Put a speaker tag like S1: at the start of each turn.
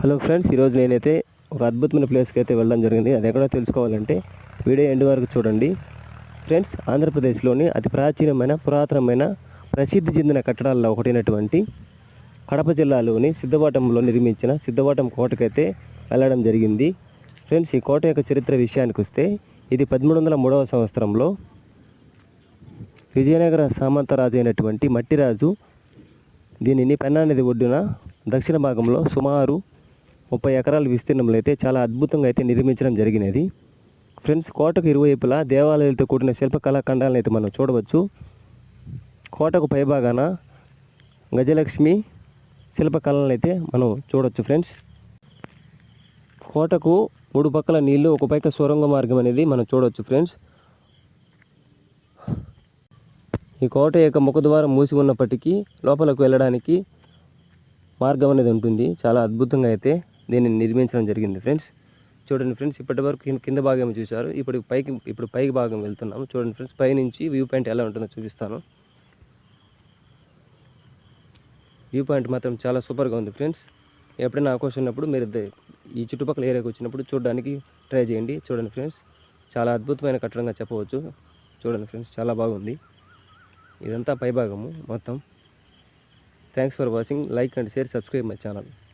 S1: Hello friends ఈరోజు నేనైతే ఒక అద్భుతమైన ప్లేస్కి అయితే వెళ్ళడం జరిగింది. అది ఎక్కడో తెలుసుకోవాలంటే వీడియో ఎండ్ వరకు చూడండి. ఫ్రెండ్స్ ఆంధ్రప్రదేశ్లోని అతి ప్రాచీనమైన పురాతనమైన ప్రసిద్ధి చెందిన కట్టడాల్లో ఒకటైనటువంటి కడప జిల్లాలోని సిద్ధవటంలో నిర్మించిన సిద్ధవటం కోటకైతే వెళ్ళడం జరిగింది. ఫ్రెండ్స్ ఈ కోట యొక్క చరిత్ర విషయానికి వస్తే ఇది పదమూడు వందల మూడవ సంవత్సరంలో విజయనగర సామంతరాజు అయినటువంటి మట్టిరాజు దీనిని పెన్నా నది ఒడ్డున దక్షిణ భాగంలో సుమారు ముప్పై ఎకరాల విస్తీర్ణంలో అయితే చాలా అద్భుతంగా అయితే నిర్మించడం జరిగినది. ఫ్రెండ్స్ కోటకు ఇరువైపులా దేవాలయాలతో కూడిన శిల్పకళాఖండాలను అయితే మనం చూడవచ్చు. కోటకు పైభాగాన గజలక్ష్మి శిల్పకళలను అయితే మనం చూడవచ్చు ఫ్రెండ్స్. కోటకు మూడు పక్కల నీళ్ళు ఒక పైక సొరంగ మార్గం అనేది మనం చూడవచ్చు ఫ్రెండ్స్. ఈ కోట యొక్క ముఖద్వారం మూసి ఉన్నప్పటికీ లోపలకు వెళ్ళడానికి మార్గం అనేది ఉంటుంది. చాలా అద్భుతంగా అయితే దీన్ని నిర్మించడం జరిగింది ఫ్రెండ్స్. చూడండి ఫ్రెండ్స్ ఇప్పటి వరకు కింద- భాగం చూశారు. ఇప్పుడు పైకి ఇప్పుడు పైకి భాగం వెళ్తున్నాము. చూడండి ఫ్రెండ్స్ పైనుంచి వ్యూ పాయింట్ ఎలా ఉంటుందో చూపిస్తాను. వ్యూ పాయింట్ మాత్రం చాలా సూపర్గా ఉంది ఫ్రెండ్స్. ఎప్పుడైనా అవకాశం ఉన్నప్పుడు మీరు ఈ చుట్టుపక్కల ఏరియాకి వచ్చినప్పుడు చూడడానికి ట్రై చేయండి. చూడండి ఫ్రెండ్స్ చాలా అద్భుతమైన కట్టడంగా చెప్పవచ్చు. చూడండి ఫ్రెండ్స్ చాలా బాగుంది. ఇదంతా పైభాగము మొత్తం. Thanks for watching like and share subscribe my channel